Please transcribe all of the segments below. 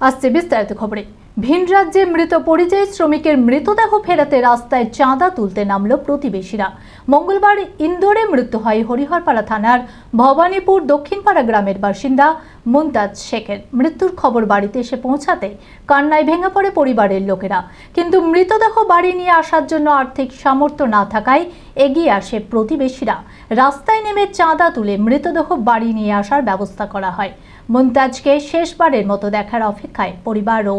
अस्सी बीस तारीख खबरें ভিন রাজ্যে মৃত পরিযায়ী শ্রমিকের মৃতদেহ ফেরাতে রাস্তায় চাঁদা তুলতে নামল প্রতিবেশীরা। মঙ্গলবার ইন্দোরে মৃত্যু হয় হরিহরপাড়া থানার ভবানীপুর দক্ষিণপাড়া গ্রামের বাসিন্দা মুমতাজ শেখের। মৃত্যুর খবর বাড়িতে এসে পৌঁছাতে কান্নায় ভেঙে পড়ে পরিবারের লোকেরা। কিন্তু মৃতদেহ বাড়ি নিয়ে আসার জন্য আর্থিক সামর্থ্য না থাকায় এগিয়ে আসে প্রতিবেশীরা। রাস্তায় নেমে চাঁদা তুলে মৃতদেহ বাড়ি নিয়ে আসার ব্যবস্থা করা হয়। মুমতাজকে শেষবারের মতো দেখার অপেক্ষায় পরিবার ও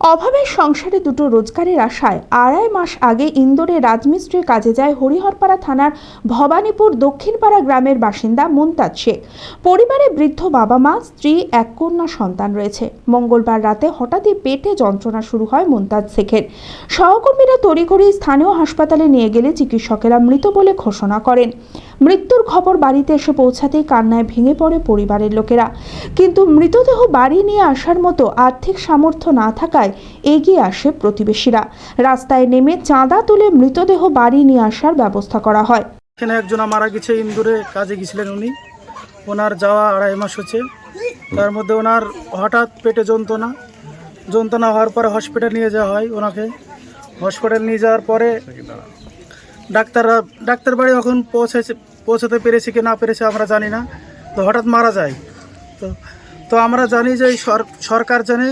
অভাবের সংসারে দুটো রোজগারের আশায় আড়াই মাস আগে ইন্দোরে রাজমিস্ত্রির কাজে যায় হরিহরপাড়া থানার ভবানীপুর দক্ষিণপাড়া গ্রামের বাসিন্দা মুমতাজ শেখ। পরিবারে বৃদ্ধ বাবা মা, স্ত্রী, এক কন্যা সন্তান রয়েছে। মঙ্গলবার রাতে হঠাৎই পেটে যন্ত্রণা শুরু হয় মুমতাজ শেখের। সহকর্মীরা তড়িঘড়ি স্থানীয় হাসপাতালে নিয়ে গেলে চিকিৎসকেরা মৃত বলে ঘোষণা করেন। মৃত্যুর খবর বাড়িতে এসে পৌঁছাতেই কান্নায় ভেঙে পড়ে পরিবারের লোকেরা। কিন্তু মৃতদেহ বাড়ি নিয়ে আসার মতো আর্থিক সামর্থ্য না থাকায় এগিয়ে আসে প্রতিবেশীরা। রাস্তায় নেমে চাঁদা তুলে মৃতদেহ বাড়ি নিয়ে আসার ব্যবস্থা করা হয়। এখানে একজন মারা গেছে, ইন্দুরে কাজে গেছিলেন উনি। ওনার যাওয়া আড়াই মাস হচ্ছে। তার মধ্যে ওনার হঠাৎ পেটে যন্ত্রণা। যন্ত্রণা হওয়ার পরে হসপিটাল নিয়ে যাওয়া হয় ওনাকে। হসপিটাল নিয়ে যাওয়ার পরে ডাক্তাররা ডাক্তার বাড়ি এখন পৌঁছেছে পৌঁছাতে পেরেছে কি না পেরেছে আমরা জানি না। তো হঠাৎ মারা যায়। তো তো আমরা জানি যে সরকার জানে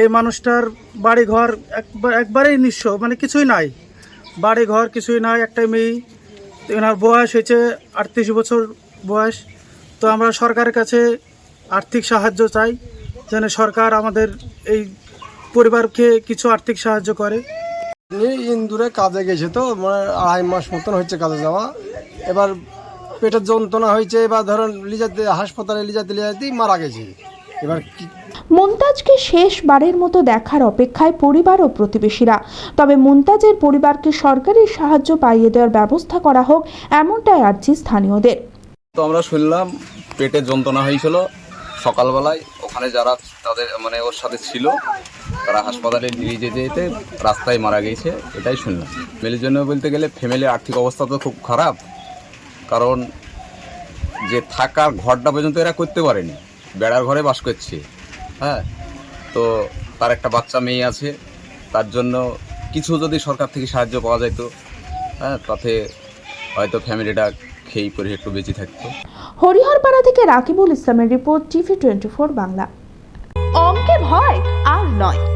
এই মানুষটার বাড়ি ঘর একবার একবারেই নিঃস্ব মানে কিছুই নাই। বাড়ি ঘর কিছুই নাই, একটাই মেয়ে। এনার বয়স হয়েছে আটত্রিশ বছর বয়স। তো আমরা সরকারের কাছে আর্থিক সাহায্য চাই, যেন সরকার আমাদের এই পরিবারকে কিছু আর্থিক সাহায্য করে। ইন্দুরে কাজে গেছে তো মানে আড়াই মাস মতন হচ্ছে কাজে যাওয়া। এবার পেটের যন্ত্রণা হয়েছে এবার ধরেন লিজাতে হাসপাতালে লিজাতে লিজাতেই মারা গেছে। এবার কি মুমতাজকে শেষবারের মতো দেখার অপেক্ষায় পরিবার ও প্রতিবেশীরা। তবে মুমতাজের পরিবারকে সরকারি সাহায্য পাইয়ে দেওয়ার ব্যবস্থা করা হোক এমনটাই আর্জি স্থানীয়দের। তো আমরা শুনলাম পেটে যন্ত্রণা হয়েছিল সকালবেলায় ওখানে যারা তাদের মানে ওর সাথে ছিল তারা হাসপাতালে নিয়ে যেতে যেতে রাস্তায় মারা গিয়েছে এটাই শুনলাম। ফ্যামিলির জন্য বলতে গেলে ফ্যামিলির আর্থিক অবস্থা তো খুব খারাপ কারণ যে থাকার ঘরটা পর্যন্ত এরা করতে পারেনি। বেড়ার ঘরে বাস করছে। হ্যাঁ? তো তার একটা বাচ্চা মেয়ে আছে। তার জন্য কিছু যদি সরকার থেকে সাহায্য পাওয়া যেত হ্যাঁ? তাতে হয়তো ফ্যামিলিটা খেয়ে পরে একটু বেঁচে থাকতো। হরিহরপাড়া থেকে রাকিবুল ইসলামের report TV twenty four Bangla. অঙ্কে ভয় আর নয়।